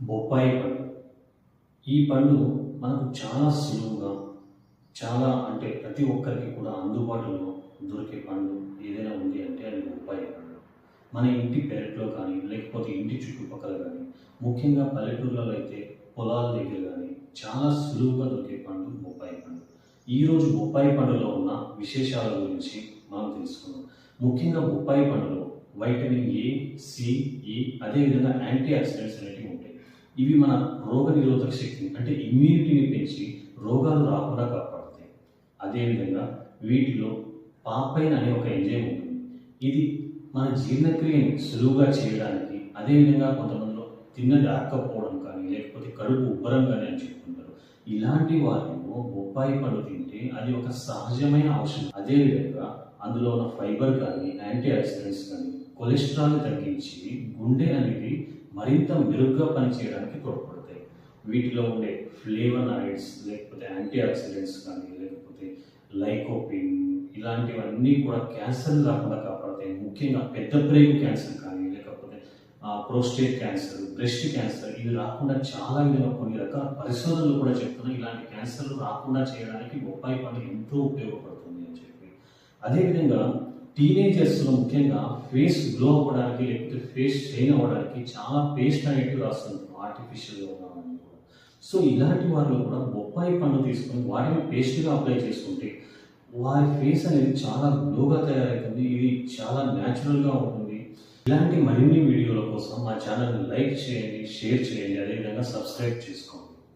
బొప్పాయి పండు. ఈ పండు మనకు చాలా సులువుగా చాలా అంటే ప్రతి ఒక్కరికి కూడా అందుబాటులో దొరికే పండు ఏదైనా ఉంది అంటే అది బొప్పాయి పండు. మన ఇంటి పెరట్లో కానీ లేకపోతే ఇంటి చుట్టుపక్కల కానీ ముఖ్యంగా పల్లెటూర్లలో అయితే పొలాల దగ్గర కానీ చాలా సులువుగా దొరికే పండు బొప్పాయి పండు. ఈరోజు బొప్పాయి పండులో ఉన్న విశేషాల గురించి మనం తెలుసుకుందాం. ముఖ్యంగా బొప్పాయి పండులో వైటమిన్ ఏ సి ఈ అదేవిధంగా యాంటీ ఆక్సిడెంట్స్ అనేటివి ఉంటాయి. ఇవి మన రోగ నిరోధక శక్తిని అంటే ఇమ్యూనిటీని పెంచి రోగాలు రాకుండా కాపాడుతాయి. అదేవిధంగా వీటిలో పాపైన్ అనే ఒక ఎంజైమ్ ఉంటుంది. ఇది మన జీర్ణక్రియని సులువుగా చేయడానికి అదేవిధంగా కొంతమందిలో తిన్నది అరక్కపోవడం కానీ లేకపోతే కడుపు ఉబ్బరం కానీ అని చెప్పుకుంటారు. ఇలాంటి వారిలో బొప్పాయి పండు తింటే అది ఒక సహజమైన ఔషధం. అదేవిధంగా అందులో ఉన్న ఫైబర్ కానీ యాంటీ ఆక్సిడెంట్స్ కానీ కొలెస్ట్రాల్ని తగ్గించి గుండె అనేది మరింత మెరుగ్గా పనిచేయడానికి తోడ్పడతాయి. వీటిలో ఉండే ఫ్లేవనాయిడ్స్ లేకపోతే యాంటీ ఆక్సిడెంట్స్ కానీ లేకపోతే లైకోపిన్ ఇలాంటివన్నీ కూడా క్యాన్సర్ రాకుండా కాపాడతాయి. ముఖ్యంగా పెద్ద ప్రేగు క్యాన్సర్ కానీ లేకపోతే ప్రోస్టేట్ క్యాన్సర్ బ్రెస్ట్ క్యాన్సర్ ఇవి రాకుండా చాలా విధంగా కొన్ని రకాల పరిశోధనలు కూడా చెప్తున్నాయి. ఇలాంటి క్యాన్సర్లు రాకుండా చేయడానికి బొప్పాయి పండు ఎంతో ఉపయోగపడుతుంది అని చెప్పి. అదేవిధంగా టీనేజర్స్లో ముఖ్యంగా ఫేస్ గ్లో అవ్వడానికి లేకపోతే ఫేస్ షైన్ అవ్వడానికి చాలా పేస్ట్ అనేటివి రాస్తుంది. ఆర్టిఫిషియల్గా ఉన్నామని కూడా. సో ఇలాంటి వారిలో కూడా బొప్పాయి పండు తీసుకొని వాటిని పేస్ట్గా అప్లై చేసుకుంటే వారి ఫేస్ అనేది చాలా గ్లోగా తయారవుతుంది. ఇది చాలా న్యాచురల్గా ఉంటుంది. ఇలాంటి మరిన్ని వీడియోల కోసం మా ఛానల్ని లైక్ చేయండి షేర్ చేయండి. అదేవిధంగా సబ్స్క్రైబ్ చేసుకోండి.